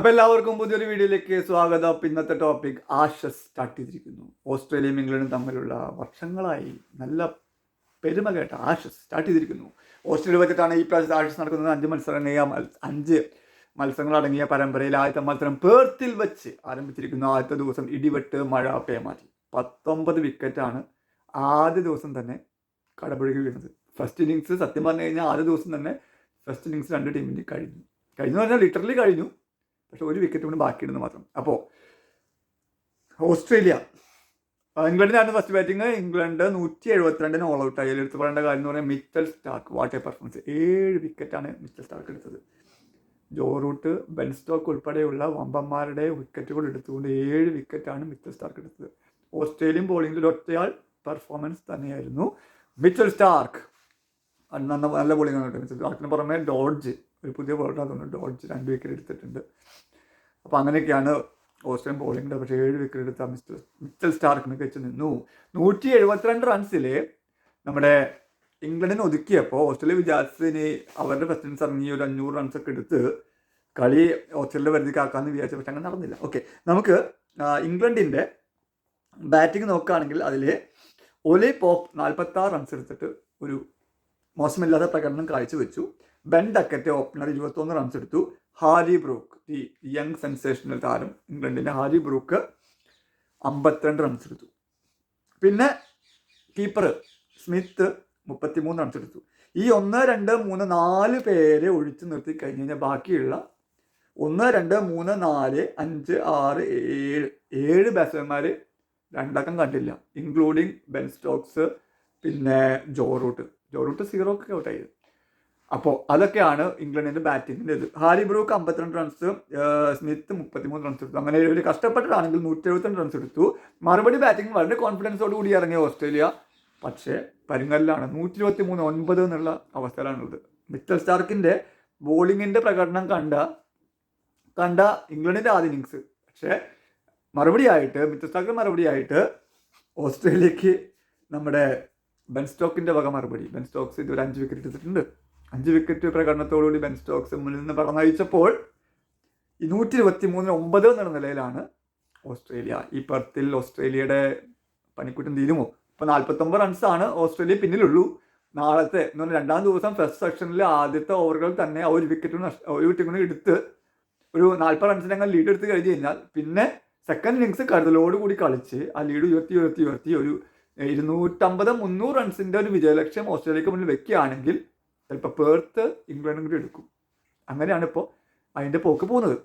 അപ്പൊ എല്ലാവർക്കും പുതിയൊരു വീഡിയോയിലേക്ക് സ്വാഗതം. ഇന്നത്തെ ടോപ്പിക് ആഷസ് സ്റ്റാർട്ട് ചെയ്തിരിക്കുന്നു. ഓസ്ട്രേലിയയും ഇംഗ്ലണ്ടും തമ്മിലുള്ള വർഷങ്ങളായി നല്ല പെരുമ കേട്ട ആഷസ് സ്റ്റാർട്ട് ചെയ്തിരിക്കുന്നു. ഓസ്ട്രേലിയ വെച്ചിട്ടാണ് ഈ പ്രാവശ്യത്തെ ആഷസ് നടക്കുന്നത്. അഞ്ച് മത്സരങ്ങൾ അഞ്ച് മത്സരങ്ങൾ അടങ്ങിയ പരമ്പരയിൽ ആദ്യത്തെ മത്സരം പേർത്തിൽ വെച്ച് ആരംഭിച്ചിരിക്കുന്നു. ആദ്യത്തെ ദിവസം ഇടിവെട്ട് മഴ പേമാറ്റി പത്തൊമ്പത് വിക്കറ്റാണ് ആദ്യ ദിവസം തന്നെ കടപുഴകി വീണത്. ഫസ്റ്റ് ഇന്നിങ്സ് സത്യം പറഞ്ഞു കഴിഞ്ഞാൽ ആദ്യ ദിവസം തന്നെ ഫസ്റ്റ് ഇന്നിങ്സ് രണ്ട് ടീമിന് കഴിഞ്ഞു. കഴിഞ്ഞു പറഞ്ഞാൽ ലിറ്ററലി കഴിഞ്ഞു. പക്ഷെ ഒരു വിക്കറ്റ് കൂടി ബാക്കിയിടുന്നു മാത്രം. അപ്പോൾ ഓസ്ട്രേലിയ. ഇംഗ്ലണ്ടിനായിരുന്നു ഫസ്റ്റ് ബാറ്റിംഗ് ഇംഗ്ലണ്ട് നൂറ്റി എഴുപത്തിരണ്ടിന് ഓൾ ഔട്ട് ആയി. എടുത്ത് പറയേണ്ട കാര്യം എന്ന് പറയുന്നത് Mitchell Starc. What a performance ഏഴ് വിക്കറ്റാണ് മിച്ചൽ സ്റ്റാർക്ക് എടുത്തത്. ജോ റൂട്ട് ബെൻ സ്റ്റോക്ക് ഉൾപ്പെടെയുള്ള വമ്പന്മാരുടെ വിക്കറ്റുകൾ എടുത്തുകൊണ്ട് ഏഴ് വിക്കറ്റാണ് മിച്ചൽ സ്റ്റാർക്ക് എടുത്തത്. ഓസ്ട്രേലിയൻ ബോളിംഗിൽ ഒറ്റയാൾ പെർഫോമൻസ് തന്നെയായിരുന്നു മിച്ചൽ സ്റ്റാർക്ക്. നല്ല നല്ല ബോളിംഗ് ആണ് മിച്ചൽ അതിന് പുറമെ ഡോഡ്ജ് ഒരു പുതിയ തോന്നുന്നു ഡോഡ്ജ് രണ്ട് വിക്കറ്റ് എടുത്തിട്ടുണ്ട്. അപ്പോൾ അങ്ങനെയൊക്കെയാണ് ഓസ്ട്രേലിയൻ ബോളിങ്ങിന്റെ പക്ഷേ ഏഴ് വിക്കറ്റ് എടുത്ത മിസ്റ്റർ മിച്ചൽ സ്റ്റാർക്ക് മികച്ചു നിന്നു. നൂറ്റി എഴുപത്തിരണ്ട് റൺസിൽ നമ്മുടെ ഇംഗ്ലണ്ടിനെ ഒതുക്കിയപ്പോൾ ഓസ്ട്രേലിയ വിചാരിച്ചതിന് അവരുടെ ഇന്നിങ്സ് ഇറങ്ങി ഒരു അഞ്ഞൂറ് റൺസൊക്കെ എടുത്ത് കളി ഓസ്ട്രേലിയ പരിധിക്കാക്കാമെന്ന് വിചാരിച്ച പക്ഷെ അങ്ങനെ നടന്നില്ല. ഓക്കെ നമുക്ക് ഇംഗ്ലണ്ടിന്റെ ബാറ്റിംഗ് നോക്കുകയാണെങ്കിൽ അതിൽ ഒലി പോപ്പ് നാൽപ്പത്താറ് റൺസ് എടുത്തിട്ട് ഒരു മോശമില്ലാത്ത പ്രകടനം കാഴ്ചവെച്ചു. ബെൻ ഡക്കറ്റ് ഓപ്പണർ ഇരുപത്തൊന്ന് റൺസ് എടുത്തു. ഹാരി ബ്രൂക്ക് ഈ യങ് സെൻസേഷണൽ താരം ഇംഗ്ലണ്ടിന്റെ ഹാരി ബ്രൂക്ക് അമ്പത്തിരണ്ട് റൺസ് എടുത്തു. പിന്നെ കീപ്പർ സ്മിത്ത് മുപ്പത്തിമൂന്ന് റൺസ് എടുത്തു. ഈ ഒന്ന് രണ്ട് മൂന്ന് നാല് പേരെ ഒഴിച്ചു നിർത്തി കഴിഞ്ഞ് കഴിഞ്ഞാൽ ബാക്കിയുള്ള ഒന്ന് രണ്ട് മൂന്ന് നാല് അഞ്ച് ആറ് ഏഴ് ഏഴ് ബാറ്റ്സ്മാൻമാർ രണ്ടക്കം കണ്ടില്ല ഇൻക്ലൂഡിങ് ബെൻ സ്റ്റോക്സ് പിന്നെ Joe Root. Joe Root zero ഒക്കെ ഔട്ടായി അപ്പോൾ അതൊക്കെയാണ് ഇംഗ്ലണ്ടിന്റെ ബാറ്റിങ്ങിന്റെ ഇത്. ഹാരി ബ്രൂക്ക് അമ്പത്തിരണ്ട് റൺസ് സ്മിത്ത് മുപ്പത്തിമൂന്ന് റൺസ് എടുത്തു. അങ്ങനെ ഒരു കഷ്ടപ്പെട്ടിട്ടാണെങ്കിൽ നൂറ്റി എഴുപത്തിരണ്ട് റൺസ് എടുത്തു. മറുപടി ബാറ്റിംഗ് വളരെ കോൺഫിഡൻസോട് കൂടി ഇറങ്ങിയ ഓസ്ട്രേലിയ. പക്ഷേ പരിങ്ങലിലാണ്. നൂറ്റി ഇരുപത്തി മൂന്ന് ഒൻപത് എന്നുള്ള അവസ്ഥയിലാണുള്ളത്. മിച്ചൽ സ്റ്റാർക്കിന്റെ ബോളിങ്ങിന്റെ പ്രകടനം കണ്ട കണ്ട ഇംഗ്ലണ്ടിന്റെ ആദ്യ ഇന്നിങ്സ് പക്ഷേ മറുപടിയായിട്ട് മിച്ചൽ സ്റ്റാർക്കിന് മറുപടിയായിട്ട് ഓസ്ട്രേലിയക്ക് നമ്മുടെ ബെൻ സ്റ്റോക്കിന്റെ വക മറുപടി. ബെൻ സ്റ്റോക്സ് ഇതുവരെ അഞ്ച് വിക്കറ്റ് എടുത്തിട്ടുണ്ട്. അഞ്ച് വിക്കറ്റ് പ്രകടനത്തോടുകൂടി ബെൻ സ്റ്റോക്സ് മുന്നിൽ നിന്ന് പറഞ്ഞയച്ചപ്പോൾ നൂറ്റി ഇരുപത്തി മൂന്നിന് ഒമ്പത് എന്നുള്ള നിലയിലാണ് ഓസ്ട്രേലിയ. ഈ പർത്തിൽ ഓസ്ട്രേലിയയുടെ പനിക്കുറ്റം തീരുമോ? ഇപ്പോൾ നാൽപ്പത്തൊമ്പത് റൺസാണ് ഓസ്ട്രേലിയ പിന്നിലുള്ളൂ. നാളത്തെ എന്ന് പറഞ്ഞാൽ രണ്ടാം ദിവസം ഫസ്റ്റ് സെക്ഷനിൽ ആദ്യത്തെ ഓവറുകൾ തന്നെ ഒരു വിക്കറ്റ് ഒരു വിക്കറ്റ് കൂടി എടുത്ത് ഒരു നാൽപ്പത് റൺസിനങ്ങൾ ലീഡ് എടുത്ത് കഴിഞ്ഞ് കഴിഞ്ഞാൽ പിന്നെ സെക്കൻഡ് ഇന്നിങ്സ് കരുതലോട് കൂടി കളിച്ച് ആ ലീഡ് ഉയർത്തി ഉയർത്തി ഉയർത്തി ഒരു ഇരുന്നൂറ്റമ്പത് മുന്നൂറ് റൺസിന്റെ ഒരു വിജയലക്ഷ്യം ഓസ്ട്രേലിയക്ക് മുന്നിൽ വെക്കുകയാണെങ്കിൽ ചിലപ്പോൾ പേർത്ത് ഇംഗ്ലണ്ടും കൂടി എടുക്കും. അങ്ങനെയാണ് ഇപ്പോൾ അതിന്റെ പോക്ക് പോകുന്നത്.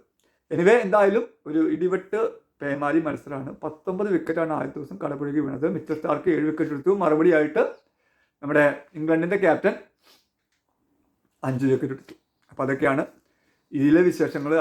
എനിവേ എന്തായാലും ഒരു ഇടിവെട്ട് പേമാരി മത്സരമാണ്. പത്തൊമ്പത് വിക്കറ്റാണ് ആദ്യ ദിവസം കടപുഴകി വീണത്. മിച്ചർ സ്റ്റാർക്ക് ഏഴ് വിക്കറ്റ് എടുത്തു. മറുപടിയായിട്ട് നമ്മുടെ ഇംഗ്ലണ്ടിന്റെ ക്യാപ്റ്റൻ അഞ്ച് വിക്കറ്റ് എടുത്തു. അപ്പോൾ അതൊക്കെയാണ് ഇതിലെ വിശേഷങ്ങൾ